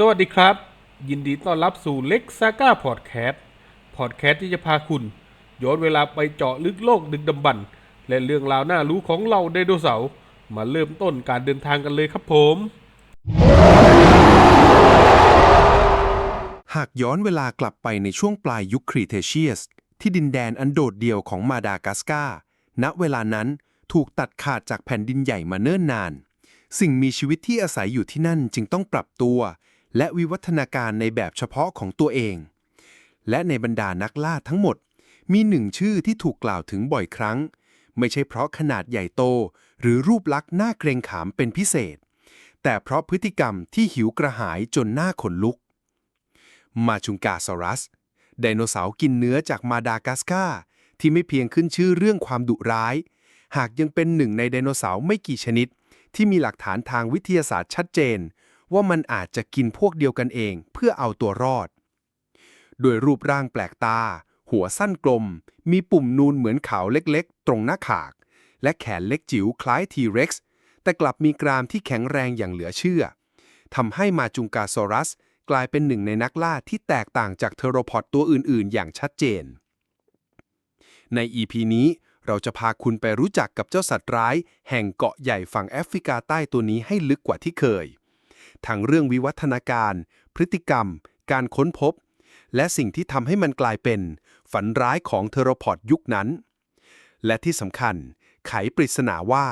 สวัสดีครับ ยินดีต้อนรับสู่เล็กซาก้าพอดแคสต์พอดแคสต์ที่จะพาคุณ ย้อนเวลาไปเจาะลึกโลกดึกดำบรรพ์และเรื่องราวน่ารู้ของเราไดโนเสาร์มาเริ่มต้นการเดินทางกันเลยครับผม หากย้อนเวลากลับไปในช่วงปลายยุคครีเทเชียส ที่ดินแดนอันโดดเดี่ยวของมาดากัสการ์ณเวลานั้นถูกตัดขาดจากแผ่นดินใหญ่มาเนิ่นนาน สิ่งมีชีวิตที่อาศัยอยู่ที่นั่นจึงต้องปรับตัว และวิวัฒนาการในแบบเฉพาะของตัวเอง และในบรรดานักล่าทั้งหมด มีหนึ่งชื่อที่ถูกกล่าวถึงบ่อยครั้ง ไม่ใช่เพราะขนาดใหญ่โต หรือรูปลักษณ์น่าเกรงขามเป็นพิเศษ แต่เพราะพฤติกรรมที่หิวกระหายจนหน้าขนลุก มาจุงกาซอรัส ไดโนเสาร์กินเนื้อจากมาดากัสกาที่ไม่เพียงขึ้นชื่อเรื่องความดุร้าย หากยังเป็นหนึ่งในไดโนเสาร์ไม่กี่ชนิด ที่มีหลักฐานทางวิทยาศาสตร์ชัดเจน ว่ามันอาจจะกินพวกเดียวกันเองเพื่อเอาตัวรอด โดยรูปร่างแปลกตา หัวสั้นกลม มีปุ่มนูนเหมือนเขาเล็กๆ ตรงหน้าขาก และแขนเล็กจิ๋วคล้ายทีเร็กซ์แต่กลับมีกรามที่แข็งแรงอย่างเหลือเชื่อทำให้มาจุงกาซอรัส กลายเป็นหนึ่งในนักล่าที่แตกต่างจากเทโรพอดตัวอื่นๆ อย่างชัดเจน ใน EP นี้เราจะพาคุณไปรู้จักกับเจ้าสัตว์ร้าย แห่งเกาะใหญ่ฝั่งแอฟริกาใต้ตัวนี้ให้ลึกกว่าที่เคย ทั้งเรื่องวิวัฒนาการ พฤติกรรม การค้นพบ และสิ่งที่ทำให้มันกลายเป็น ฝันร้ายของเทอโรพอดยุคนั้น และที่สำคัญ ไขปริศนาว่า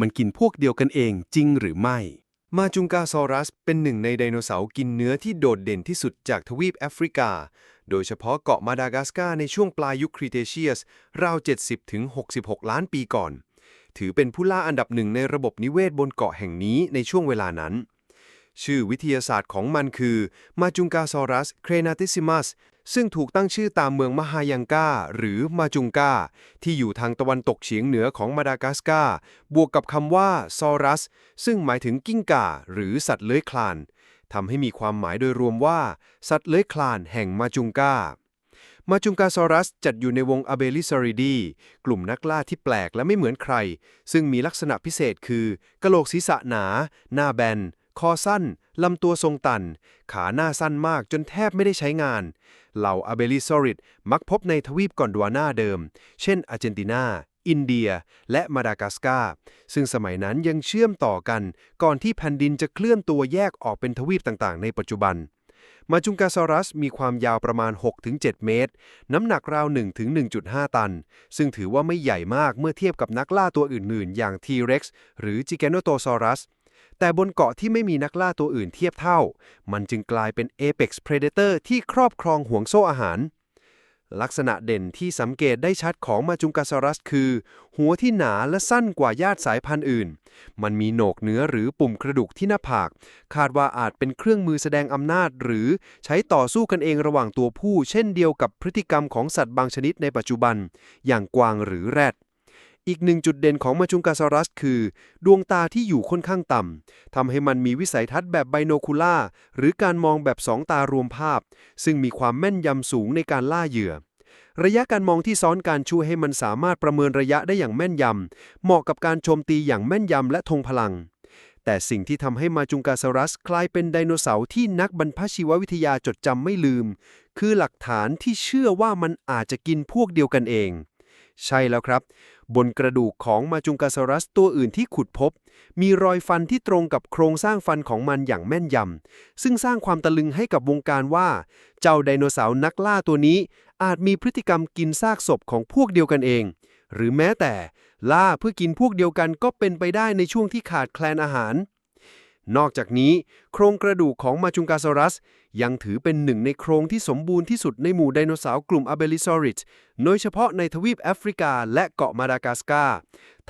มันกินพวกเดียวกันเองจริงหรือไม่ มาจุงกาซอรัสเป็นหนึ่งในไดโนเสาร์กินเนื้อที่โดดเด่นที่สุดจากทวีปแอฟริกา โดยเฉพาะเกาะมาดากัสการ์ในช่วงปลายยุคครีเทเชียส ราว 70-66 ล้านปีก่อน ถือเป็นผู้ล่าอันดับหนึ่งในระบบนิเวศบนเกาะแห่งนี้ในช่วงเวลานั้น ชื่อวิทยาศาสตร์ของมันคือมาจุงกาซอรัสเครนาติซิมัสซึ่งถูกตั้งชื่อตามเมืองมหายังกาหรือมาจุงกาที่อยู่ทางตะวันตกเฉียงเหนือของมาดากัสกาบวกกับคำว่าซอรัส ซึ่งหมายถึงกิ้งก่าหรือสัตว์เลื้อยคลานทำให้มีความหมายโดยรวมว่า สัตว์เลื้อยคลานแห่งมาจุงกามาจุงกาซอรัสจัดอยู่ในวงอเบลิซอริดีกลุ่มนักล่าที่แปลกและไม่เหมือนใคร ซึ่งมีลักษณะพิเศษคือกะโหลกศีรษะหนา หน้าแบน คอสั้น ลำตัวทรงตัน ขาหน้าสั้นมากจนแทบไม่ได้ใช้งาน เหล่าอเบลิซอริดมักพบในทวีปกอนดวานาเดิม เช่นอาร์เจนตินา อินเดีย และมาดากัสการ์ ซึ่งสมัยนั้นยังเชื่อมต่อกัน ก่อนที่แผ่นดินจะเคลื่อนตัวแยกออกเป็นทวีปต่างๆ ในปัจจุบัน มาจุงกาซอรัสมีความยาวประมาณ 6-7 เมตร น้ำหนักราว 1-1.5 ตัน ซึ่งถือว่าไม่ใหญ่มากเมื่อเทียบกับนักล่าตัวอื่นๆ อย่าง T-Rex หรือ Giganotosaurus แต่ แต่บนเกาะที่ไม่มีนักล่าตัวอื่นเทียบเท่า มันจึงกลายเป็น Apex Predator ที่ครอบครองห่วงโซ่อาหาร ลักษณะเด่นที่สังเกตได้ชัดของมาจุงกาซอรัสคือ หัวที่หนาและสั้นกว่าญาติสายพันธุ์อื่น มันมีโหนกเนื้อหรือปุ่มกระดูกที่หน้าผาก คาดว่าอาจเป็นเครื่องมือแสดงอำนาจ หรือใช้ต่อสู้กันเองระหว่างตัวผู้ เช่นเดียวกับพฤติกรรมของสัตว์บางชนิดในปัจจุบัน อย่างกวางหรือแรด อีกหนึ่งจุดเด่นของมาจุงกาซอรัสคือ ดวงตาที่อยู่ค่อนข้างต่ำทำให้มันมีวิสัยทัศน์แบบไบโนคูล่า หรือการมองแบบสองตารวมภาพ ซึ่งมีความแม่นยำสูงในการล่าเหยื่อ ระยะการมองที่ซ้อนการช่วยให้มันสามารถประเมินระยะได้อย่างแม่นยำเหมาะกับการโจมตีอย่างแม่นยำและทงพลัง แต่สิ่งที่ทำให้มาจุงกาซอรัสกลายเป็นไดโนเสาร์ที่นักบรรพชีววิทยาจดจำไม่ลืม คือหลักฐานที่เชื่อว่ามันอาจจะกินพวกเดียวกันเอง ใช่แล้วครับ บนกระดูกของมาจุงกาซารัสตัวอื่นที่ขุดพบ มีรอยฟันที่ตรงกับโครงสร้างฟันของมันอย่างแม่นยำ ซึ่งสร้างความตะลึงให้กับวงการว่า เจ้าไดโนเสาร์นักล่าตัวนี้ อาจมีพฤติกรรมกินซากศพของพวกเดียวกันเอง หรือแม้แต่ล่าเพื่อกินพวกเดียวกันก็เป็นไปได้ในช่วงที่ขาดแคลนอาหาร นอกจากนี้ โครงกระดูกของมาจุงกาซอรัส ยังถือเป็นหนึ่งในโครงที่สมบูรณ์ที่สุดในหมู่ไดโนเสาร์กลุ่มอเบลิซอริดโดยเฉพาะในทวีปแอฟริกาและเกาะมาดากัสการ์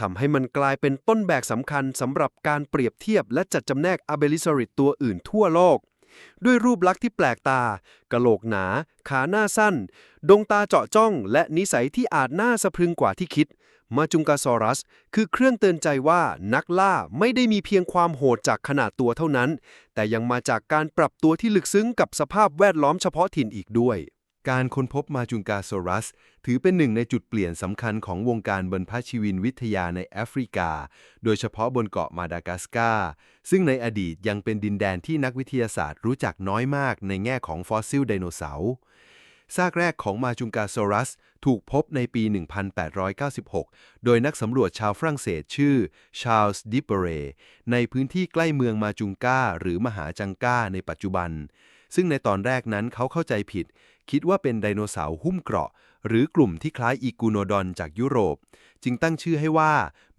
ทำให้มันกลายเป็นต้นแบบสำคัญสำหรับการเปรียบเทียบและจัดจำแนกอเบลิซอริดตัวอื่นทั่วโลก ด้วยรูปลักษณ์ที่แปลกตากะโหลกหนา ขาหน้าสั้น ดวงตาเจาะจ้อง และนิสัยที่อาจน่าสะพรึงกว่าที่คิด มาจุงกาซอรัส คือเครื่องเตือนใจว่านักล่าไม่ได้มีเพียงความโหดจากขนาดตัวเท่านั้น แต่ยังมาจากการปรับตัวที่ลึกซึ้งกับสภาพแวดล้อมเฉพาะถิ่นอีกด้วย การค้นพบมาจุงกาโซรัส ถือเป็นหนึ่งในจุดเปลี่ยนสำคัญของวงการบรรพชีวินวิทยาในแอฟริกา โดยเฉพาะบนเกาะมาดากัสการ์ซึ่งในอดีตยังเป็นดินแดนที่นักวิทยาศาสตร์รู้จักน้อยมากในแง่ของฟอสซิลไดโนเสาร์ซากแรกของมาจุงกาโซรัส ถูกพบในปี 1896 โดยนักสำรวจชาวฝรั่งเศสชื่อชาลส์ดิเปเรในพื้นที่ใกล้เมืองมาจุงกาหรือมหาจังกาในปัจจุบัน ซึ่งในตอนแรกนั้นเขาเข้าใจผิด คิดว่าเป็นไดโนเสาร์หุ้มเกราะ หรือกลุ่มที่คล้ายอีกูโนดอนจากยุโรป จึงตั้งชื่อให้ว่า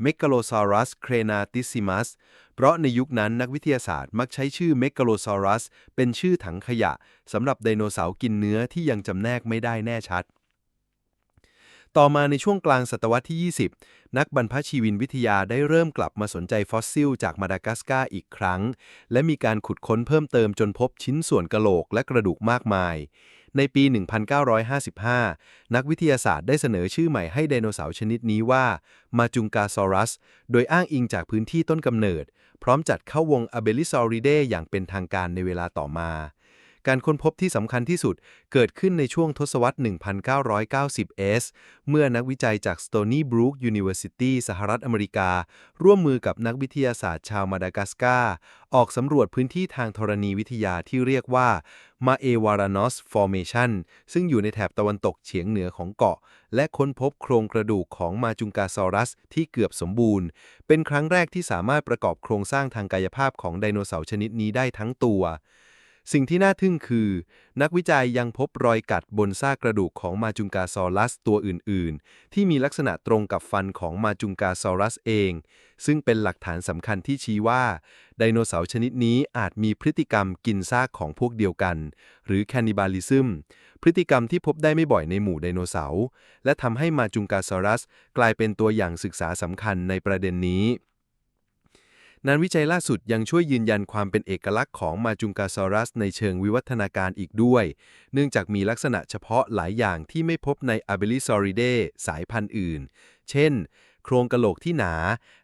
Megalosaurus crenatissimus เพราะในยุคนั้นนักวิทยาศาสตร์มักใช้ชื่อ Megalosaurus เป็นชื่อถังขยะสำหรับไดโนเสาร์กินเนื้อที่ยังจำแนกไม่ได้แน่ชัดต่อมาในช่วงกลางศตวรรษที่ 20 นักบรรพชีวินวิทยาได้เริ่มกลับมาสนใจฟอสซิลจากมาดากัสการ์อีกครั้ง และมีการขุดค้นเพิ่มเติมจนพบชิ้นส่วนกะโหลกและกระดูกมากมาย ในปี 1955 นักวิทยาศาสตร์ได้เสนอชื่อใหม่ให้ไดโนเสาร์ชนิดนี้ว่ามาจุงกาซอรัส โดยอ้างอิงจากพื้นที่ต้นกำเนิด พร้อมจัดเข้าวงอเบลิซอริเดอย่างเป็นทางการในเวลาต่อมา การค้นพบที่สำคัญที่สุดเกิดขึ้นในช่วงทศวรรษ 1990s เมื่อนักวิจัยจาก Stony Brook University สหรัฐอเมริกา ร่วมมือกับนักวิทยาศาสตร์ชาวมาดากัสการ์ออกสำรวจพื้นที่ทางธรณีวิทยาที่เรียกว่า มาเอวารานอสฟอร์เมชันซึ่งอยู่ในแถบตะวันตกเฉียงเหนือของเกาะ และค้นพบโครงกระดูกของมาจุงกาซอรัสที่เกือบสมบูรณ์ เป็นครั้งแรกที่สามารถประกอบโครงสร้างทางกายภาพของไดโนเสาร์ชนิดนี้ได้ทั้งตัว สิ่งที่น่าทึ่งคือ นักวิจัยยังพบรอยกัดบนซากกระดูกของมาจุงกาซอรัสตัวอื่น ๆ ที่มีลักษณะตรงกับฟันของมาจุงกาซอรัสเอง ซึ่งเป็นหลักฐานสำคัญที่ชี้ว่า ไดโนเสาร์ชนิดนี้อาจมีพฤติกรรมกินซากของพวกเดียวกัน หรือแคนิบาลิซึมพฤติกรรมที่พบได้ไม่บ่อยในหมู่ไดโนเสาร์และทำให้มาจุงกาซอรัส กลายเป็นตัวอย่างศึกษาสำคัญในประเด็นนี้ งานวิจัยล่าสุดยังช่วยยืนยันความเป็นเอกลักษณ์ของมาจุงกาซอรัส ในเชิงวิวัฒนาการอีกด้วย เนื่องจากมีลักษณะเฉพาะหลายอย่างที่ไม่พบใน a b e l i s a u r i d e สายพันธุ์อื่น เช่น โครงกะโหลกที่หนา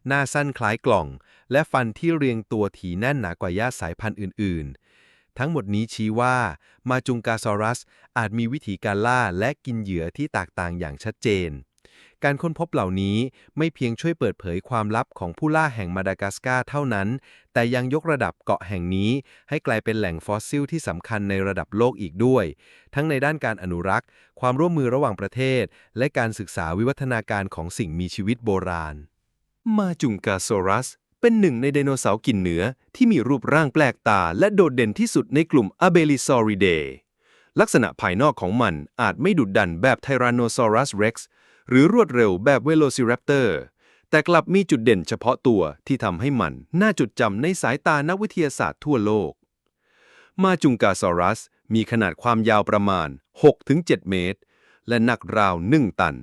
หน้าสั้นคล้ายกล่อง และฟันที่เรียงตัวถี่แน่นหนากว่าญาติสายพันธุ์อื่น ๆ ทั้งหมดนี้ชี้ว่ามาจุงกาซอรัสอาจมีวิธีการล่าและกินเหยื่อที่แตกต่างอย่างชัดเจน การค้นพบเหล่านี้ไม่เพียงช่วยเปิดเผยความลับของผู้ล่าแห่งมาดากัสการ์เท่านั้น แต่ยังยกระดับเกาะแห่งนี้ ให้กลายเป็นแหล่งฟอสซิลที่สำคัญในระดับโลกอีกด้วย ทั้งในด้านการอนุรักษ์ ความร่วมมือระหว่างประเทศ และการศึกษาวิวัฒนาการของสิ่งมีชีวิตโบราณ มาจุงกาโซรัส เป็นหนึ่งในไดโนเสาร์กินเนื้อที่มีรูปร่างแปลกตา และโดดเด่นที่สุดในกลุ่ม a b e l i s a u r i d e ลักษณะภายนอกของมันอาจไม่ดุดดันแบบ Tyrannosaurus rex หรือรวดเร็วแบบ Velociraptor แต่กลับมีจุดเด่นเฉพาะตัวที่ทำให้มันน่าจดจำในสายตานักวิทยาศาสตร์ทั่วโลก มาจุงกาซอรัส มีขนาดความยาวประมาณ 6-7 เมตร และหนักราว 1 ตัน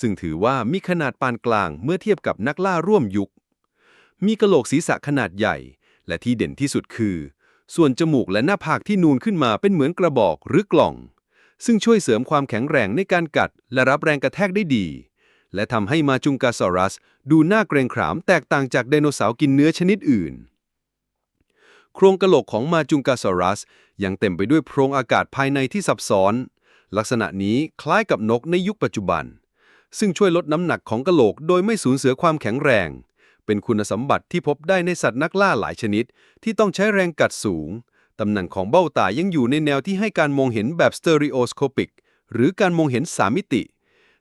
ซึ่งถือว่ามีขนาดปานกลางเมื่อเทียบกับนักล่าร่วมยุค มีกระโหลกศีรษะขนาดใหญ่ และที่เด่นที่สุดคือ ส่วนจมูกและหน้าผากที่นูนขึ้นมาเป็นเหมือนกระบอกหรือกล่อง ซึ่งช่วยเสริมความแข็งแรงในการกัด และรับแรงกระแทกได้ดี และทำให้มาจุงกาซอรัส ดูน่าเกรงขามแตกต่างจากไดโนเสาร์กินเนื้อชนิดอื่น โครงกระโหลกของมาจุงกาซอรัส ยังเต็มไปด้วยโพรงอากาศภายในที่ซับซ้อน ลักษณะนี้คล้ายกับนกในยุคปัจจุบัน ซึ่งช่วยลดน้ำหนักของกระโหลกโดยไม่สูญเสียความแข็งแรง เป็นคุณสมบัติที่พบได้ในสัตว์นักล่าหลายชนิด ที่ต้องใช้แรงกัดสูง ตำแหน่งของเบ้าตายังอยู่ในแนวที่ให้การมองเห็นแบบสเตอริโอสโคปิก หรือการมองเห็นสามมิติ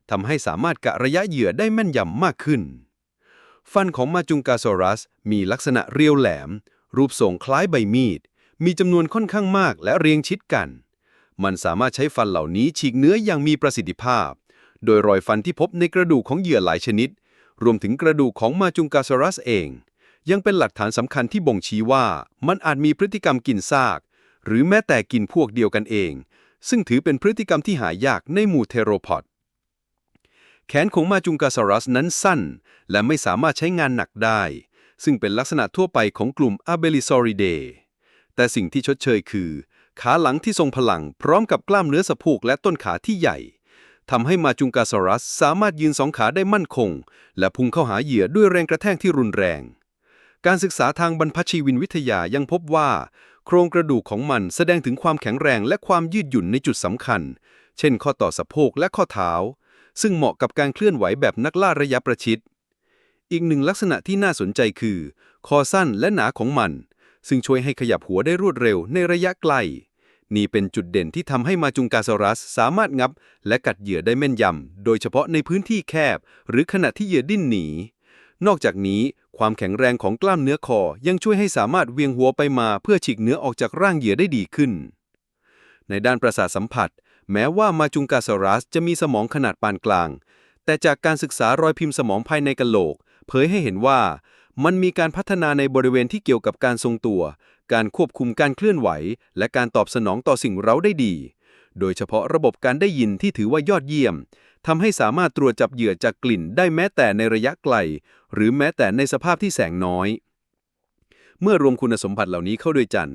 ทำให้สามารถกะระยะเหยื่อได้แม่นยำมากขึ้น ฟันของมาจุงกาซอรัสมีลักษณะเรียวแหลม รูปทรงคล้ายใบมีด มีจำนวนค่อนข้างมากและเรียงชิดกัน มันสามารถใช้ฟันเหล่านี้ฉีกเนื้ออย่างมีประสิทธิภาพ โดยรอยฟันที่พบในกระดูกของเหยื่อหลายชนิด รวมถึงกระดูกของมาจุงกาซอรัสเอง ยังเป็นหลักฐานสำคัญที่บ่งชี้ว่ามันอาจมีพฤติกรรมกินซาก หรือแม้แต่กินพวกเดียวกันเอง ซึ่งถือเป็นพฤติกรรมที่หายากในหมู่เทโรพอดแขนของมาจุงกาซอรัสนั้นสั้น และไม่สามารถใช้งานหนักได้ ซึ่งเป็นลักษณะทั่วไปของกลุ่ม a b e l i s a u r i d e แต่สิ่งที่ชดเชยคือ ขาหลังที่ทรงพลัง พร้อมกับกล้ามเนื้อสะโพกและต้นขาที่ใหญ่ทำให้มาจุงกาซอรัสสามารถยืนสองขาได้มั่นคง และพุ่งเข้าหาเหยื่อด้วยแรงกระแทกที่รุนแรง การศึกษาทางบรรพชีวินวิทยายังพบว่า โครงกระดูกของมันแสดงถึงความแข็งแรงและความยืดหยุ่นในจุดสำคัญ เช่น ข้อต่อสะโพกและข้อเท้า ซึ่งเหมาะกับการเคลื่อนไหวแบบนักล่าระยะประชิด อีกหนึ่งลักษณะที่น่าสนใจคือ คอสั้นและหนาของมัน ซึ่งช่วยให้ขยับหัวได้รวดเร็วในระยะไกล นี่เป็นจุดเด่นที่ทำให้มาจุงกาซอรัสสามารถงับ และกัดเหยื่อได้แม่นยำโดยเฉพาะในพื้นที่แคบ หรือขณะที่เหยื่อดิ้นหนี นอกจากนี้ ความแข็งแรงของกล้ามเนื้อคอยังช่วยให้สามารถเวียงหัวไปมาเพื่อฉีกเนื้อออกจากร่างเหยื่อได้ดีขึ้น ในด้านประสาทสัมผัส แม้ว่ามาจุงกาซอรัสจะมีสมองขนาดปานกลาง แต่จากการศึกษารอยพิมพ์สมองภายในกะโหลก เผยให้เห็นว่า มันมีการพัฒนาในบริเวณที่เกี่ยวกับการทรงตัว การควบคุมการเคลื่อนไหว และการตอบสนองต่อสิ่งเร้าได้ดี โดยเฉพาะระบบการได้ยินที่ถือว่ายอดเยี่ยม ทำให้สามารถตรวจจับเหยื่อจากกลิ่นได้แม้แต่ในระยะไกล หรือแม้แต่ในสภาพที่แสงน้อย เมื่อรวมคุณสมบัติเหล่านี้เข้าด้วยกัน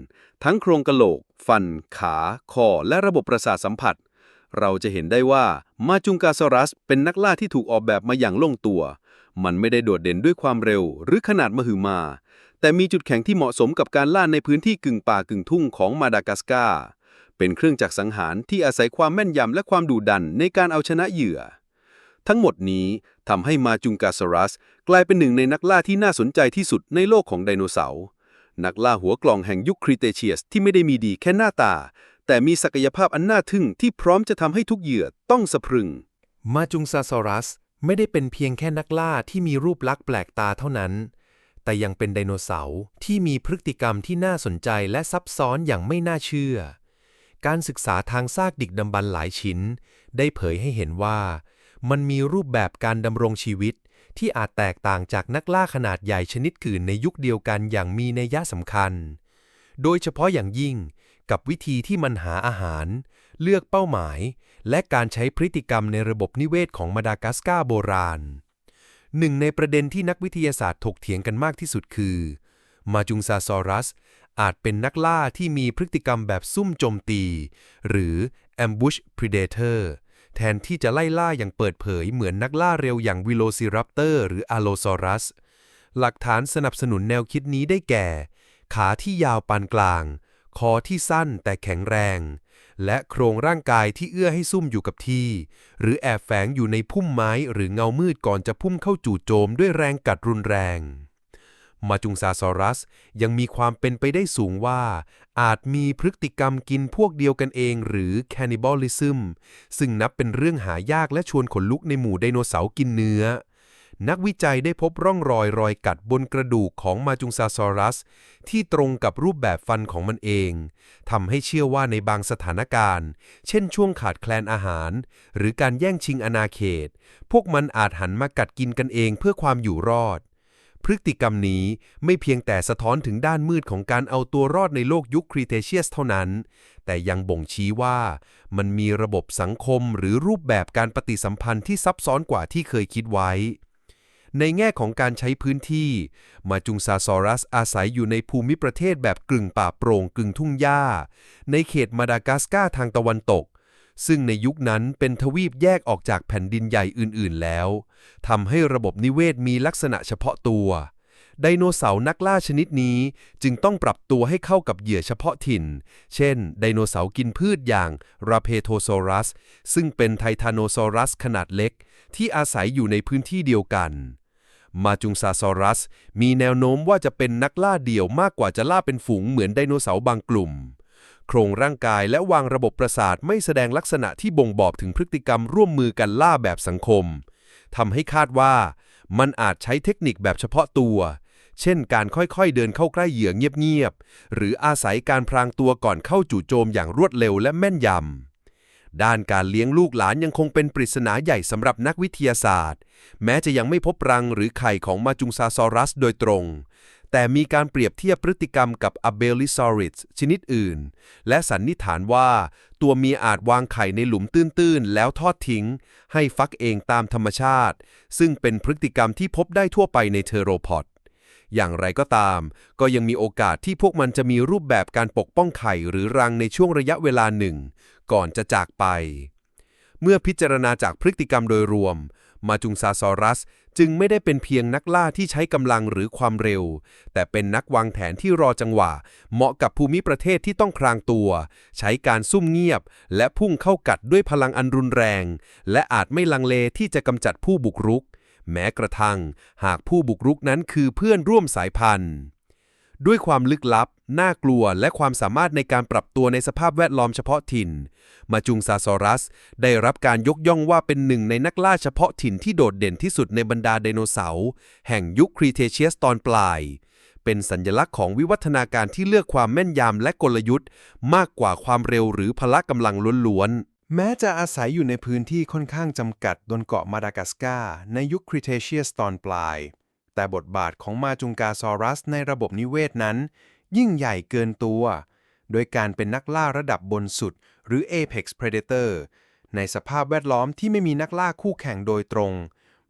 ทั้งโครงกระโหลก ฟัน ขา คอ และระบบประสาทสัมผัส เราจะเห็นได้ว่ามาจุงกาซอรัส เป็นนักล่าที่ถูกออกแบบมาอย่างลงตัว มันไม่ได้โดดเด่นด้วยความเร็ว หรือขนาดมหึมา แต่มีจุดแข็งที่เหมาะสมกับการล่าในพื้นที่กึ่งป่ากึ่งทุ่งของมาดากัสการ์ เป็นเครื่องจักรสังหารที่อาศัยความแม่นยำและความดุดันในการเอาชนะเหยื่อ ทั้งหมดนี้ทำให้มาจุงกาซอรัส กลายเป็นหนึ่งในนักล่าที่น่าสนใจที่สุดในโลกของไดโนเสาร์นักล่าหัวกล่องแห่งยุคครีเตเชียสที่ไม่ได้มีดีแค่หน้าตา แต่มีศักยภาพอันน่าทึ่งที่พร้อมจะทำให้ทุกเหยื่อต้องสะพรึง มาจุงซาซอรัสไม่ได้เป็นเพียงแค่นักล่าที่มีรูปลักษณ์แปลกตาเท่านั้น แต่ยังเป็นไดโนเสาร์ที่มีพฤติกรรมที่น่าสนใจและซับซ้อนอย่างไม่น่าเชื่อ การศึกษาทางซากดึกดำบรรหลายชิ้น ได้เผยให้เห็นว่า มันมีรูปแบบการดำรงชีวิต ที่อาจแตกต่างจากนักล่าขนาดใหญ่ชนิดอื่นในยุคเดียวกันอย่างมีนัยยะสำคัญ โดยเฉพาะอย่างยิ่งกับวิธีที่มันหาอาหาร เลือกเป้าหมาย และการใช้พฤติกรรมในระบบนิเวศของมาดากัสการ์โบราณ หนึ่งในประเด็นที่นักวิทยาศาสตร์ถกเถียงกันมากที่สุดคือ มาจุงซาซอรัส อาจเป็นนักล่าที่มีพฤติกรรมแบบซุ่มโจมตี หรือ ambush predator แทนที่จะไล่ล่าอย่างเปิดเผยเหมือนนักล่าเร็วอย่างวิโลซิรัปเตอร์หรืออ l โลซอรัส หลักฐานสนับสนุนแนวคิดนี้ได้แก่ ขาที่ยาวปานกลาง คอที่สั้นแต่แข็งแรง และโครงร่างกายที่เอื้อให้ซุ่มอยู่กับที่ หรือแอบแฝงอยู่ในพุ่มไม้หรือเงามืดก่อนจะพุ่งเข้าจู่โจมด้วยแรงกัดรุนแรง มาจุงซาซอรัส ยังมีความเป็นไปได้สูงว่า อาจมีพฤติกรรมกินพวกเดียวกันเองหรือ cannibalism ซึ่งนับเป็นเรื่องหายากและชวนขนลุกในหมู่ไดโนเสาร์กินเนื้อ นักวิจัยได้พบร่องรอยรอยกัดบนกระดูกของมาจุงซาซอรัส ที่ตรงกับรูปแบบฟันของมันเองทำให้เชื่อว่าในบางสถานการณ์ เช่นช่วงขาดแคลนอาหาร หรือการแย่งชิงอาณาเขต พวกมันอาจหันมากัดกินกันเองเพื่อความอยู่รอด พฤติกรรมนี้ไม่เพียงแต่สะท้อนถึงด้านมืดของการเอาตัวรอดในโลกยุคครีเทเชียสเท่านั้น แต่ยังบ่งชี้ว่า มันมีระบบสังคมหรือรูปแบบการปฏิสัมพันธ์ที่ซับซ้อนกว่าที่เคยคิดไว้ ในแง่ของการใช้พื้นที่ มาจุงซาซอรัสอาศัยอยู่ในภูมิประเทศแบบกึ่งป่าโปร่งกึ่งทุ่งหญ้า ในเขตมาดากัสการ์ทางตะวันตก ซึ่งในยุคนั้นเป็นทวีปแยกออกจากแผ่นดินใหญ่อื่นๆแล้วทำให้ระบบนิเวศมีลักษณะเฉพาะตัว ไดโนเสาร์นักล่าชนิดนี้จึงต้องปรับตัวให้เข้ากับเหยื่อเฉพาะถิ่น เช่น ไดโนเสาร์กินพืชอย่างราเพโทโซรัส ซึ่งเป็นไททานโนซอรัสขนาดเล็ก ที่อาศัยอยู่ในพื้นที่เดียวกันมาจุงซาซอรัส มีแนวโน้มว่าจะเป็นนักล่าเดี่ยวมากกว่าจะล่าเป็นฝูงเหมือนไดโนเสาร์บางกลุ่ม โครงร่างกายและวางระบบประสาทไม่แสดงลักษณะที่บ่งบอกถึงพฤติกรรมร่วมมือกันล่าแบบสังคมทำให้คาดว่า มันอาจใช้เทคนิคแบบเฉพาะตัว เช่น การค่อยๆเดินเข้าใกล้เหยื่อเงียบๆ หรืออาศัยการพรางตัวก่อนเข้าจู่โจมอย่างรวดเร็วและแม่นยำ ด้านการเลี้ยงลูกหลานยังคงเป็นปริศนาใหญ่สำหรับนักวิทยาศาสตร์ แม้จะยังไม่พบรังหรือไข่ของมาจุงซาซอรัสโดยตรง แต่มีการเปรียบเทียบพฤติกรรมกับอเบลิซอริสชนิดอื่น และสันนิษฐานว่า ตัวเมียอาจวางไข่ในหลุมตื้นๆ แล้วทอดทิ้ง ให้ฟักเองตามธรรมชาติ ซึ่งเป็นพฤติกรรมที่พบได้ทั่วไปในเทโรพอดอย่างไรก็ตาม ก็ยังมีโอกาสที่พวกมันจะมีรูปแบบการปกป้องไข่หรือรังในช่วงระยะเวลาหนึ่ง ก่อนจะจากไป เมื่อพิจารณาจากพฤติกรรมโดยรวม มาจุงซาซอรัสจึงไม่ได้เป็นเพียงนักล่าที่ใช้กำลังหรือความเร็ว แต่เป็นนักวางแผนที่รอจังหวะ เหมาะกับภูมิประเทศที่ต้องครางตัว ใช้การซุ่มเงียบ และพุ่งเข้ากัดด้วยพลังอันรุนแรง และอาจไม่ลังเลที่จะกำจัดผู้บุกรุก แม้กระทั่ง หากผู้บุกรุกนั้นคือเพื่อนร่วมสายพันธุ์ ด้วยความลึกลับ น่ากลัว และความสามารถในการปรับตัวในสภาพแวดล้อมเฉพาะถิ่น มาจุงซาซอรัส ได้รับการยกย่องว่าเป็นหนึ่งในนักล่าเฉพาะถิ่นที่โดดเด่นที่สุดในบรรดาไดโนเสาร์แห่งยุคครีเทเชียสตอนปลาย เป็นสัญลักษณ์ของวิวัฒนาการที่เลือกความแม่นยำและกลยุทธ์ มากกว่าความเร็วหรือพละกำลังล้วนๆแม้จะอาศัยอยู่ในพื้นที่ค่อนข้างจำกัดบนเกาะมาดากัสการ์ในยุคคริเทเชียสตอนปลาย แต่บทบาทของมาจุงกาซอรัสในระบบนิเวศนั้น ยิ่งใหญ่เกินตัว โดยการเป็นนักล่าระดับบนสุด หรือ Apex Predator ในสภาพแวดล้อมที่ไม่มีนักล่าคู่แข่งโดยตรง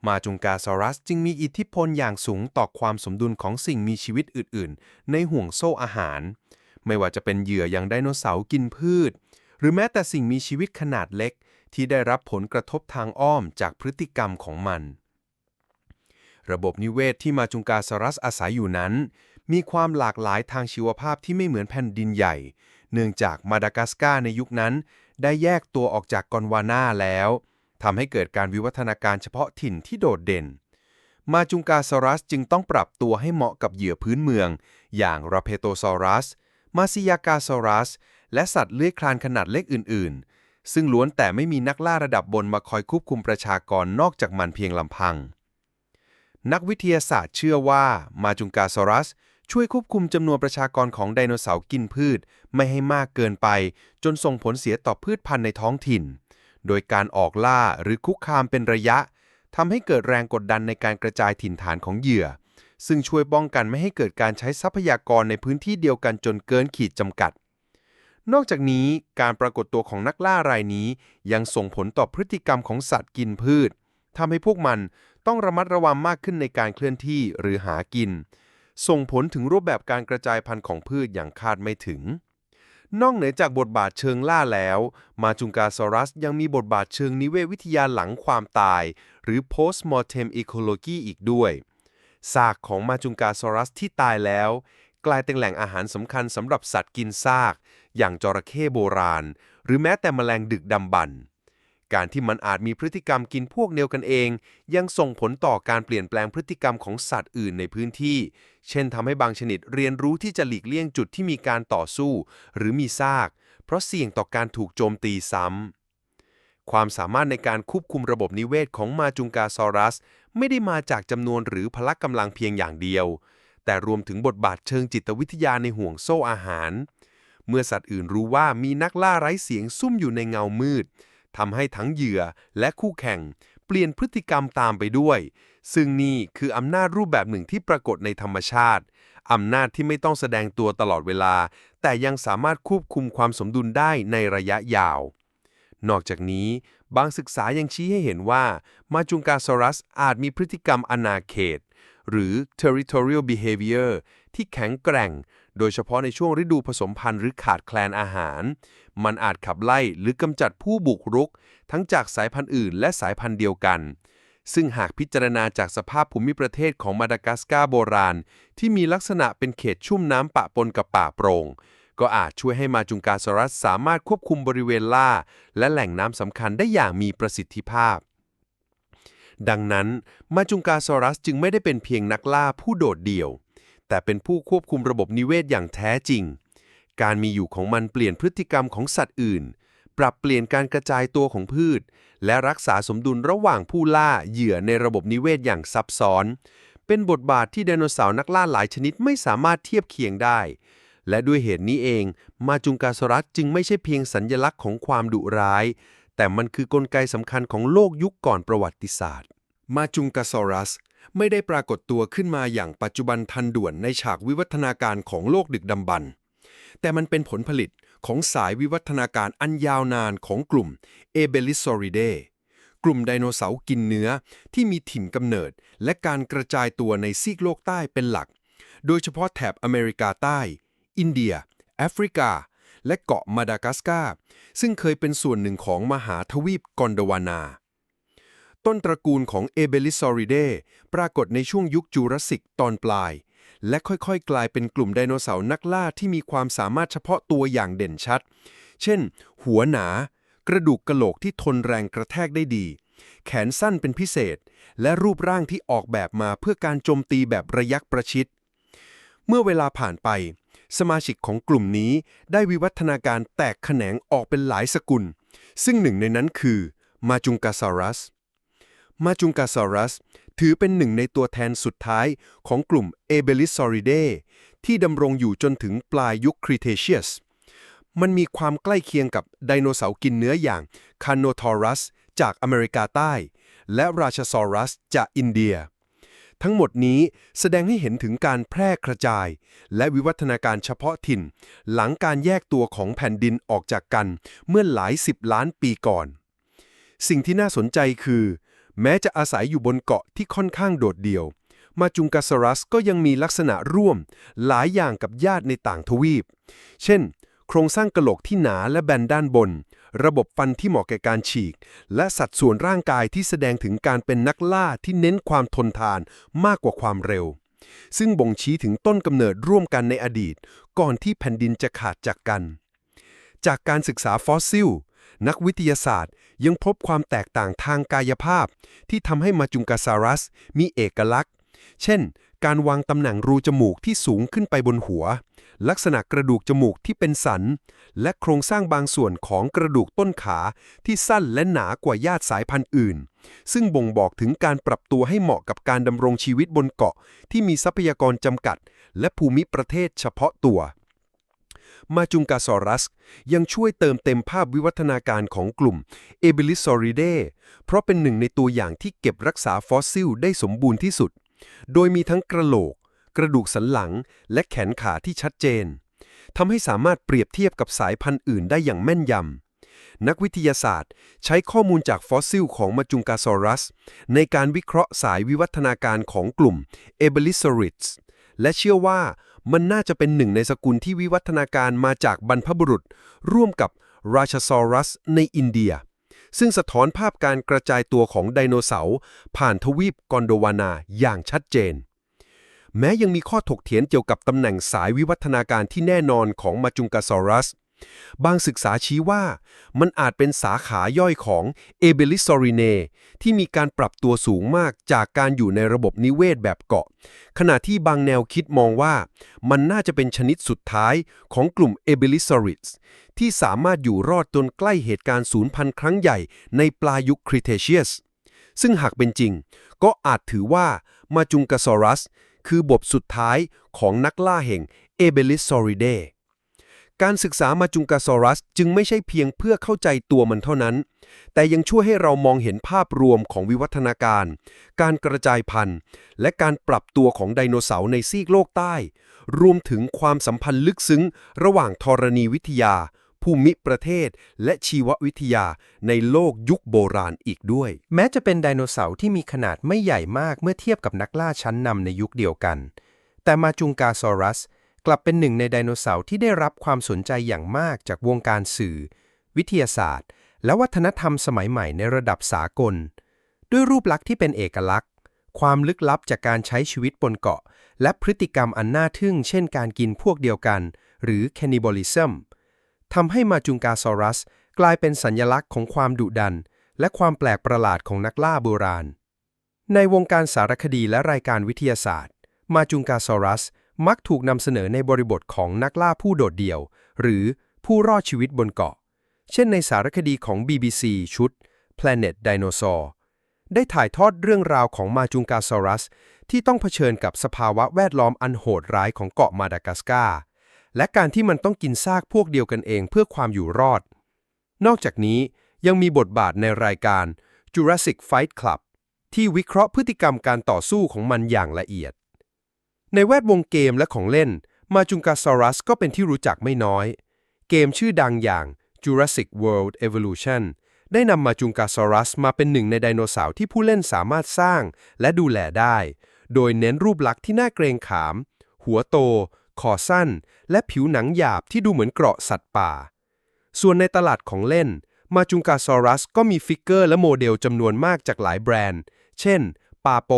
มาจุงกาซอรัสจึงมีอิทธิพลอย่างสูงต่อความสมดุลของสิ่งมีชีวิตอื่น ๆ ในห่วงโซ่อาหาร ไม่ว่าจะเป็นเหยื่ออย่างไดโนเสาร์กินพืช หรือแม้แต่สิ่งมีชีวิตขนาดเล็ก ที่ได้รับผลกระทบทางอ้อมจากพฤติกรรมของมัน ระบบนิเวศที่มาจุงกาซารัสอาศัยอยู่นั้น มีความหลากหลายทางชีวภาพที่ไม่เหมือนแผ่นดินใหญ่ เนื่องจากมาดากัสการ์ในยุคนั้น ได้แยกตัวออกจากกอนวาน่าแล้วทำให้เกิดการวิวัฒนาการเฉพาะถิ่นที่โดดเด่น มาจุงกาซารัสจึงต้องปรับตัวให้เหมาะกับเหยื่อพื้นเมือง อย่างราเพโตซอรัส มาซิยากาซอรัส และสัตว์เลื้อยคลานขนาดเล็กอื่น ๆ ซึ่งล้วนแต่ไม่มีนักล่าระดับบนมาคอยควบคุมประชากรนอกจากมันเพียงลำพัง นักวิทยาศาสตร์เชื่อว่ามาจุงกาซอรัส ช่วยควบคุมจำนวนประชากรของไดโนเสาร์กินพืช ไม่ให้มากเกินไป จนส่งผลเสียต่อพืชพันธุ์ในท้องถิ่น โดยการออกล่าหรือคุกคามเป็นระยะทำให้เกิดแรงกดดันในการกระจายถิ่นฐานของเหยื่อ ซึ่งช่วยป้องกันไม่ให้เกิดการใช้ทรัพยากรในพื้นที่เดียวกันจนเกินขีดจำกัด นอกจากนี้การปรากฏตัวของนักล่ารายนี้ ยังส่งผลต่อพฤติกรรมของสัตว์กินพืช ทำให้พวกมันต้องระมัดระวังมากขึ้นในการเคลื่อนที่หรือหากิน ส่งผลถึงรูปแบบการกระจายพันธุ์ของพืชอย่างคาดไม่ถึง นอกเหนือจากบทบาทเชิงล่าแล้ว มาจุงกาซอรัสยังมีบทบาทเชิงนิเวศวิทยาหลังความตาย หรือ post mortem ecology อีกด้วยซากของมาจุงกาซอรัสที่ตายแล้ว กลายเป็นแหล่งอาหารสำคัญสำหรับสัตว์กินซาก อย่างจระเข้โบราณ หรือแม้แต่แมลงดึกดำบรรพ์ การที่มันอาจมีพฤติกรรมกินพวกเดียวกันเอง ยังส่งผลต่อการเปลี่ยนแปลงพฤติกรรมของสัตว์อื่นในพื้นที่ เช่นทำให้บางชนิดเรียนรู้ที่จะหลีกเลี่ยงจุดที่มีการต่อสู้ หรือมีซาก เพราะเสี่ยงต่อการถูกโจมตีซ้ำ ความสามารถในการควบคุมระบบนิเวศของมาจุงกาซอรัส ไม่ได้มาจากจำนวนหรือพละกำลังเพียงอย่างเดียว แต่รวมถึงบทบาทเชิงจิตวิทยาในห่วงโซ่อาหาร เมื่อสัตว์อื่นรู้ว่ามีนักล่าไร้เสียงซุ่มอยู่ในเงามืด ทำให้ทั้งเหยื่อและคู่แข่ง เปลี่ยนพฤติกรรมตามไปด้วย ซึ่งนี่คืออำนาจรูปแบบหนึ่งที่ปรากฏในธรรมชาติอำนาจที่ไม่ต้องแสดงตัวตลอดเวลา แต่ยังสามารถควบคุมความสมดุลได้ในระยะยาว นอกจากนี้ บางศึกษายังชี้ให้เห็นว่า มาจุงกาซอรัสอาจมีพฤติกรรมอนาเขต หรือ territorial behavior ที่แข็งแกร่ง โดยเฉพาะในช่วงฤดูผสมพันธุ์หรือขาดแคลนอาหาร มันอาจขับไล่หรือกำจัดผู้บุกรุก ทั้งจากสายพันธุ์อื่น และสายพันธุ์เดียวกัน ซึ่งหากพิจารณาจากสภาพภูมิประเทศของมาดากัสการ์โบราณ ที่มีลักษณะเป็นเขตชุ่มน้ำปะปนกับป่าโปร่งก็อาจช่วยให้มาจุงกาซอรัสสามารถควบคุมบริเวณล่า และแหล่งน้ำสำคัญได้อย่างมีประสิทธิภาพ ดังนั้น มาจุงกาซอรัสจึงไม่ได้เป็นเพียงนักล่าผู้โดดเดี่ยว แต่เป็นผู้ควบคุมระบบนิเวศอย่างแท้จริง การมีอยู่ของมันเปลี่ยนพฤติกรรมของสัตว์อื่น ปรับเปลี่ยนการกระจายตัวของพืช และรักษาสมดุลระหว่างผู้ล่าเหยื่อในระบบนิเวศอย่างซับซ้อน เป็นบทบาทที่ไดโนเสาร์นักล่าหลายชนิดไม่สามารถเทียบเคียงได้ และด้วยเหตุนี้เอง มาจุงกาซอรัสจึงไม่ใช่เพียงสัญญลักษณ์ของความดุร้าย แต่มันคือกลไกสำคัญของโลกยุคก่อนประวัติศาสตร์ มาจุงกาซอรัส ไม่ได้ปรากฏตัวขึ้นมาอย่างปัจจุบันทันด่วนในฉากวิวัฒนาการของโลกดึกดำบรรพ์แต่มันเป็นผลผลิตของสายวิวัฒนาการอันยาวนานของกลุ่มเอเบลิซอริเดกลุ่มไดโนเสาร์กินเนื้อที่มีถิ่นกำเนิด และการกระจายตัวในซีกโลกใต้เป็นหลัก โดยเฉพาะแถบอเมริกาใต้ อินเดีย แอฟริกา และเกาะมาดากัสการ์ซึ่งเคยเป็นส่วนหนึ่งของมหาทวีปกอนโดวานา ต้นตระกูลของเอเบลิซอริเดปรากฏในช่วงยุคจูราสสิกตอนปลาย และค่อยๆ กลายเป็นกลุ่มไดโนเสาร์นักล่าที่มีความสามารถเฉพาะตัวอย่างเด่นชัด เช่น หัวหนา กระดูกกะโหลกที่ทนแรงกระแทกได้ดี แขนสั้นเป็นพิเศษ และรูปร่างที่ออกแบบมาเพื่อการโจมตีแบบระยักประชิด เมื่อเวลาผ่านไป สมาชิกของกลุ่มนี้ได้วิวัฒนาการแตกแขนงออกเป็นหลายสกุล ซึ่งหนึ่งในนั้นคือมาจุงกาซารัส มาจุงกาซารัส ถือเป็นหนึ่งในตัวแทนสุดท้ายของกลุ่มเอเบลิสซอริเดที่ดำรงอยู่จนถึงปลายยุคครีเทเชียส มันมีความใกล้เคียงกับไดโนเสาร์กินเนื้ออย่างคาโนทอรัสจากอเมริกาใต้ และราชซอรัสจากอินเดีย ทั้งหมดนี้แสดงให้เห็นถึงการแพร่กระจาย และวิวัฒนาการเฉพาะถิ่น หลังการแยกตัวของแผ่นดินออกจากกันเมื่อหลายสิบล้านปีก่อน สิ่งที่น่าสนใจคือ แม้จะอาศัยอยู่บนเกาะที่ค่อนข้างโดดเดี่ยว มาจุงกาซารัสก็ยังมีลักษณะร่วม หลายอย่างกับญาติในต่างทวีป เช่น โครงสร้างกระโหลกที่หนาและแบนด้านบน ระบบฟันที่เหมาะแก่การฉีก และสัดส่วนร่างกายที่แสดงถึงการเป็นนักล่าที่เน้นความทนทานมากกว่าความเร็ว ซึ่งบ่งชี้ถึงต้นกำเนิดร่วมกันในอดีต ก่อนที่แผ่นดินจะขาดจากกัน จากการศึกษาฟอสซิลนักวิทยาศาสตร์ ยังพบความแตกต่างทางกายภาพ ที่ทำให้มาจุงกาซารัส มีเอกลักษณ์ เช่น การวางตำแหน่งรูจมูกที่สูงขึ้นไปบนหัว ลักษณะกระดูกจมูกที่เป็นสัน และโครงสร้างบางส่วนของกระดูกต้นขาที่สั้นและหนากว่าญาติสายพันธุ์อื่น ซึ่งบ่งบอกถึงการปรับตัวให้เหมาะกับการดำรงชีวิตบนเกาะ ที่มีทรัพยากรจำกัด และภูมิประเทศเฉพาะตัว มาจุงกาซอรัส ยังช่วยเติมเต็มภาพวิวัฒนาการของกลุ่มเอเบลิซอริเดเพราะเป็นหนึ่งในตัวอย่างที่เก็บรักษาฟอสซิลได้สมบูรณ์ที่สุด โดยมีทั้งกระโหลก กระดูกสันหลัง และแขนขาที่ชัดเจนทำให้สามารถเปรียบเทียบกับสายพันธุ์อื่นได้อย่างแม่นยำนักวิทยาศาสตร์ใช้ข้อมูลจากฟอสซิลของมาจุงกาซอรัส ในการวิเคราะห์สายวิวัฒนาการของกลุ่มเอเบลิซอริดส์ และเชื่อว่ามันน่าจะเป็นหนึ่งในสกุลที่วิวัฒนาการมาจากบรรพบุรุษ ร่วมกับราชซอรัสในอินเดีย ซึ่งสะท้อนภาพการกระจายตัวของไดโนเสาร์ผ่านทวีปกอนโดวานาอย่างชัดเจน แม้ยังมีข้อถกเถียงเกี่ยวกับตำแหน่งสายวิวัฒนาการที่แน่นอนของมาจุงกาซอรัส บางศึกษาชี้ว่ามันอาจเป็นสาขาย่อยของเอเบลิสซอริเนที่มีการปรับตัวสูงมากจากการอยู่ในระบบนิเวศแบบเกาะ ขณะที่บางแนวคิดมองว่ามันน่าจะเป็นชนิดสุดท้ายของกลุ่มเอเบลิสซอริสที่สามารถอยู่รอดจนใกล้เหตุการณ์สูญพันครั้งใหญ่ในปลายยุคคริเทเชียสซึ่งหากเป็นจริง ก็อาจถือว่ามาจุงกาซอรัส คือบทสุดท้ายของนักล่าแห่งเอเบลิสซอริเด การศึกษามาจุงกาซอรัสจึงไม่ใช่เพียงเพื่อเข้าใจตัวมันเท่านั้น แต่ยังช่วยให้เรามองเห็นภาพรวมของวิวัฒนาการ การกระจายพันธุ์ และการปรับตัวของไดโนเสาร์ในซีกโลกใต้ รวมถึงความสัมพันธ์ลึกซึ้ง ระหว่างธรณีวิทยา ภูมิประเทศ และชีววิทยาในโลกยุคโบราณอีกด้วย แม้จะเป็นไดโนเสาร์ที่มีขนาดไม่ใหญ่มากเมื่อเทียบกับนักล่าชั้นนำในยุคเดียวกัน แต่มาจุงกาซอรัส กลับเป็นหนึ่งในไดโนเสาร์ที่ได้รับความสนใจอย่างมากจากวงการสื่อ วิทยาศาสตร์ และวัฒนธรรมสมัยใหม่ในระดับสากล ด้วยรูปลักษณ์ที่เป็นเอกลักษณ์ ความลึกลับจากการใช้ชีวิตบนเกาะ และพฤติกรรมอันน่าทึ่ง เช่นการกินพวกเดียวกัน หรือ cannibalism ทำให้มาจุงกาซอรัส กลายเป็นสัญลักษณ์ของความดุดัน และความแปลกประหลาดของนักล่าโบราณ ในวงการสารคดีและรายการวิทยาศาสตร์ มาจุงกาซอรัส มักถูกนำเสนอในบริบทของนักล่าผู้โดดเดี่ยว หรือผู้รอดชีวิตบนเกาะ เช่นในสารคดีของ BBC ชุด Planet Dinosaur ได้ถ่ายทอดเรื่องราวของมาจุงกาซอรัส ที่ต้องเผชิญกับสภาวะแวดล้อมอันโหดร้ายของเกาะมาดากัสการ์และการที่มันต้องกินซากพวกเดียวกันเองเพื่อความอยู่รอด นอกจากนี้ยังมีบทบาทในรายการ Jurassic Fight Club ที่วิเคราะห์พฤติกรรมการต่อสู้ของมันอย่างละเอียด ในแวดวงเกมและของเล่น มาจุงกาซอรัสก็เป็นที่รู้จักไม่น้อย เกมชื่อดังอย่าง Jurassic World Evolution ได้นำมาจุงกาซอรัสมาเป็นหนึ่งในไดโนเสาร์ที่ผู้เล่นสามารถสร้างและดูแลได้ โดยเน้นรูปลักษณ์ที่น่าเกรงขาม หัวโต คอสั้น และผิวหนังหยาบที่ดูเหมือนเกราะสัตว์ป่า ส่วนในตลาดของเล่น มาจุงกาซอรัสก็มีฟิกเกอร์และโมเดลจำนวนมากจากหลายแบรนด์ เช่น ปาโป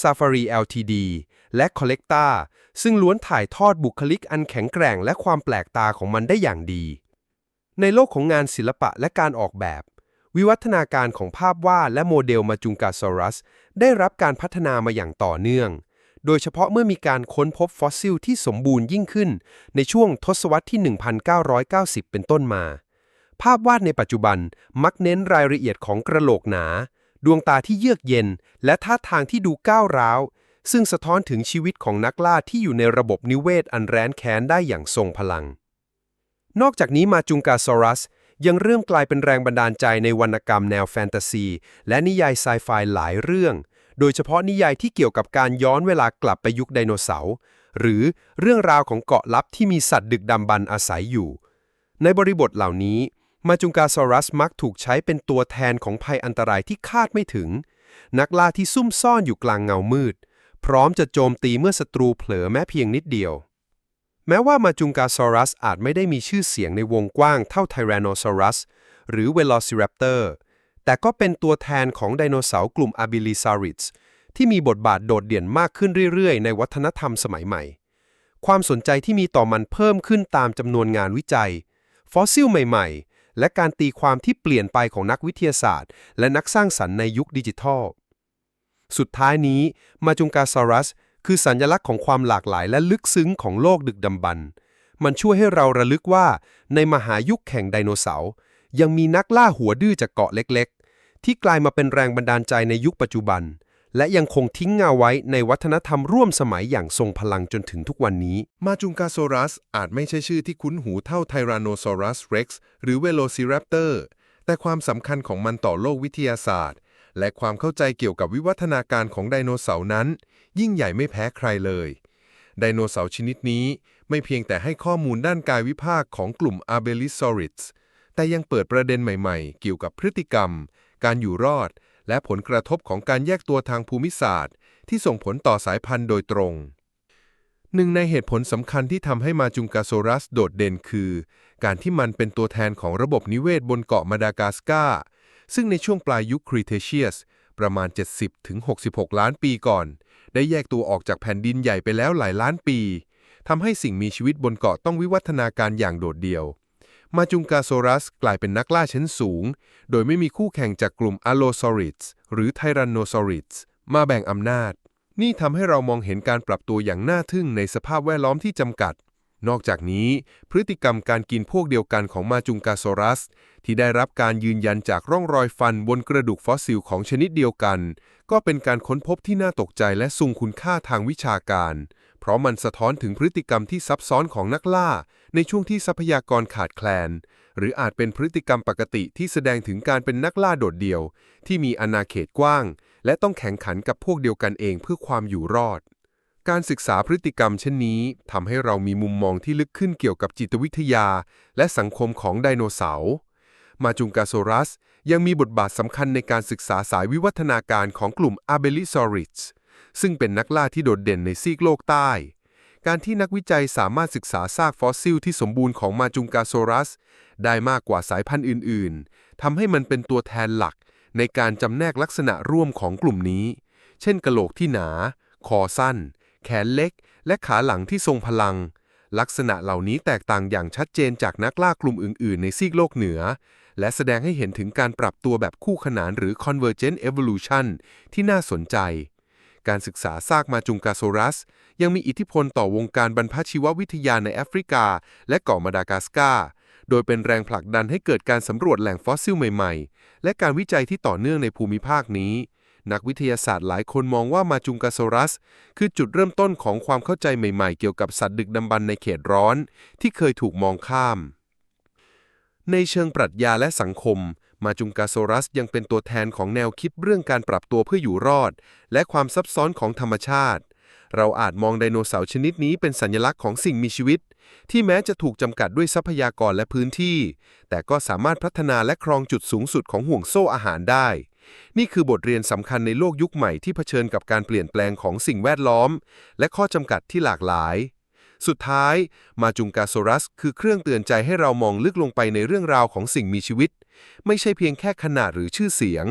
Safari Ltd และ Collecta ซึ่งล้วนถ่ายทอดบุคลิกอันแข็งแกร่งและความแปลกตาของมันได้อย่างดี ในโลกของงานศิลปะและการออกแบบ วิวัฒนาการของภาพวาดและโมเดลมาจุงกาซอรัส ได้รับการพัฒนามาอย่างต่อเนื่อง โดยเฉพาะเมื่อมีการค้นพบฟอสซิลที่สมบูรณ์ยิ่งขึ้น ในช่วงทศวรรษที่ 1990 เป็นต้นมา ภาพวาดในปัจจุบันมักเน้นรายละเอียดของกระโหลกหนาดวงตาที่เยือกเย็น และท่าทางที่ดูก้าวร้าว ซึ่งสะท้อนถึงชีวิตของนักล่าที่อยู่ในระบบนิเวศอันแร้นแค้นได้อย่างทรงพลัง นอกจากนี้มาจุงกาซอรัส ยังเริ่มกลายเป็นแรงบันดาลใจในวรรณกรรมแนวแฟนตาซี และนิยายไซไฟหลายเรื่อง โดยเฉพาะนิยายที่เกี่ยวกับการย้อนเวลากลับไปยุคไดโนเสาร์หรือเรื่องราวของเกาะลับที่มีสัตว์ดึกดำบรรพ์อาศัยอยู่ ในบริบทเหล่านี้ มาจุงกาซอรัสมักถูกใช้เป็นตัวแทนของภัยอันตรายที่คาดไม่ถึง นักล่าที่ซุ่มซ่อนอยู่กลางเงามืด พร้อมจะโจมตีเมื่อศัตรูเผลอแม้เพียงนิดเดียว แม้ว่ามาจุงกาซอรัสอาจไม่ได้มีชื่อเสียงในวงกว้างเท่าไทแรนโนซอรัสหรือเวโลซิรัปเตอร์ แต่ก็เป็นตัวแทนของไดโนเสาร์กลุ่มอาบิลิซาริสที่มีบทบาทโดดเด่นมากขึ้นเรื่อยๆ ในวัฒนธรรมสมัยใหม่ ความสนใจที่มีต่อมันเพิ่มขึ้นตามจำนวนงานวิจัย ฟอสซิลใหม่ ๆ และการตีความที่เปลี่ยนไปของนักวิทยาศาสตร์ และนักสร้างสรรค์ในยุคดิจิทัล สุดท้ายนี้มาจุงกาซอรัส คือสัญลักษณ์ของความหลากหลายและลึกซึ้งของโลกดึกดำบรรพ์มันช่วยให้เราระลึกว่าในมหายุคแข่งไดโนเสาร์ยังมีนักล่าหัวดื้อจากเกาะเล็กๆ ที่กลายมาเป็นแรงบันดาลใจในยุคปัจจุบัน และยังคงทิ้งเงาไว้ในวัฒนธรรมร่วมสมัยอย่างทรงพลังจนถึงทุกวันนี้ มาจุงกาโซรัสอาจไม่ใช่ชื่อที่คุ้นหูเท่าไทแรานโนซอรัสเร็กซ์หรือเวโลซิรัปเตอร์แต่ความสำคัญของมันต่อโลกวิทยาศาสตร์ และความเข้าใจเกี่ยวกับวิวัฒนาการของไดโนเสาร์นั้น ยิ่งใหญ่ไม่แพ้ใครเลย ไดโนเสาร์ชนิดนี้ไม่เพียงแต่ให้ข้อมูลด้านกายวิภาคของกลุ่มอาเบลิซอริสแต่ยังเปิดประเด็นใหม่ๆ เกี่ยวกับพฤติกรรม การอยู่รอด และผลกระทบของการแยกตัวทางภูมิศาสตร์ ที่ส่งผลต่อสายพันธุ์โดยตรง หนึ่งในเหตุผลสำคัญที่ทำให้มาจุงกาโซรัสโดดเด่นคือ การที่มันเป็นตัวแทนของระบบนิเวศบนเกาะมาดากัสการ์ ซึ่งในช่วงปลายยุคครีเทเชียสประมาณ 70-66 ล้านปีก่อน ได้แยกตัวออกจากแผ่นดินใหญ่ไปแล้วหลายล้านปีทำให้สิ่งมีชีวิตบนเกาะต้องวิวัฒนาการอย่างโดดเดี่ยว มาจุงกาโซรัสกลายเป็นนักล่าชั้นสูง โดยไม่มีคู่แข่งจากกลุ่มอโลซอริดส์หรือไทแรนโนซอริดส์มาแบ่งอำนาจ นี่ทำให้เรามองเห็นการปรับตัวอย่างน่าทึ่งในสภาพแวดล้อมที่จำกัด นอกจากนี้ พฤติกรรมการกินพวกเดียวกันของมาจุงกาโซรัส ที่ได้รับการยืนยันจากร่องรอยฟันบนกระดูกฟอสซิลของชนิดเดียวกัน ก็เป็นการค้นพบที่น่าตกใจและทรงคุณค่าทางวิชาการ เพราะมันสะท้อนถึงพฤติกรรมที่ซับซ้อนของนักล่า ในช่วงที่ทรัพยากรขาดแคลน หรืออาจเป็นพฤติกรรมปกติที่แสดงถึงการเป็นนักล่าโดดเดี่ยว ที่มีอาณาเขตกว้าง และต้องแข่งขันกับพวกเดียวกันเองเพื่อความอยู่รอด การศึกษาพฤติกรรมเช่นนี้ทำให้เรามีมุมมองที่ลึกขึ้นเกี่ยวกับจิตวิทยา และสังคมของไดโนเสาร์มาจุงกาโซรัส ยังมีบทบาทสำคัญในการศึกษาสายวิวัฒนาการของกลุ่มอาเบลิซอริสซึ่งเป็นนักล่าที่โดดเด่นในซีกโลกใต้ การที่นักวิจัยสามารถศึกษาซากฟอสซิลที่สมบูรณ์ของมาจุงกาโซรัส ได้มากกว่าสายพันธุ์อื่น ๆทำให้มันเป็นตัวแทนหลัก ในการจำแนกลักษณะร่วมของกลุ่มนี้ เช่นกะโหลกที่หนา คอสั้น แขนเล็ก และขาหลังที่ทรงพลัง ลักษณะเหล่านี้แตกต่างอย่างชัดเจนจากนักล่ากลุ่มอื่น ๆ ในซีกโลกเหนือ และแสดงให้เห็นถึงการปรับตัวแบบคู่ขนานหรือ convergent evolution ที่น่าสนใจ การศึกษาซากมาจุงกาโซรัส ยังมีอิทธิพลต่อวงการบรรพชีววิทยาในแอฟริกา และเกาะมาดากัสการ์โดยเป็นแรงผลักดันให้เกิดการสำรวจแหล่งฟอสซิลใหม่ ๆ และการวิจัยที่ต่อเนื่องในภูมิภาคนี้ นักวิทยาศาสตร์หลายคนมองว่ามาจุงกาโซรัส คือจุดเริ่มต้นของความเข้าใจใหม่ๆ เกี่ยวกับสัตว์ดึกดำบรรในเขตร้อน ที่เคยถูกมองข้าม ในเชิงปรัชญาและสังคม มาจุงกาโซรัสยังเป็นตัวแทนของแนวคิดเรื่องการปรับตัวเพื่ออยู่รอด และความซับซ้อนของธรรมชาติ เราอาจมองไดโนเสาร์ชนิดนี้เป็นสัญลักษณ์ของสิ่งมีชีวิต ที่แม้จะถูกจำกัดด้วยทรัพยากรและพื้นที่ แต่ก็สามารถพัฒนาและครองจุดสูงสุดของห่วงโซ่อาหารได้ นี่คือบทเรียนสำคัญในโลกยุคใหม่ที่เผชิญกับการเปลี่ยนแปลงของสิ่งแวดล้อม และข้อจำกัดที่หลากหลาย สุดท้าย มาจุงกาโซรัส คือเครื่องเตือนใจให้เรามองลึกลงไปในเรื่องราวของสิ่งมีชีวิต ไม่ใช่เพียงแค่ขนาดหรือชื่อเสียง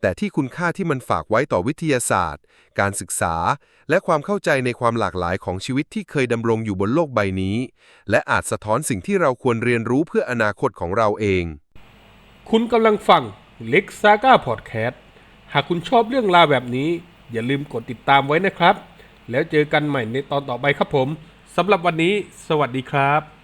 แต่ที่คุณค่าที่มันฝากไว้ต่อวิทยาศาสตร์ การศึกษา และความเข้าใจในความหลากหลายของชีวิตที่เคยดำรงอยู่บนโลกใบนี้ และอาจสะท้อนสิ่งที่เราควรเรียนรู้เพื่ออนาคตของเราเอง คุณกำลังฟัง ลิกซาก้าพอดแคสต์หากคุณชอบเรื่องราวแบบนี้ อย่าลืมกดติดตามไว้นะครับ แล้วเจอกันใหม่ในตอนต่อไปครับผมสำหรับวันนี้ สวัสดีครับ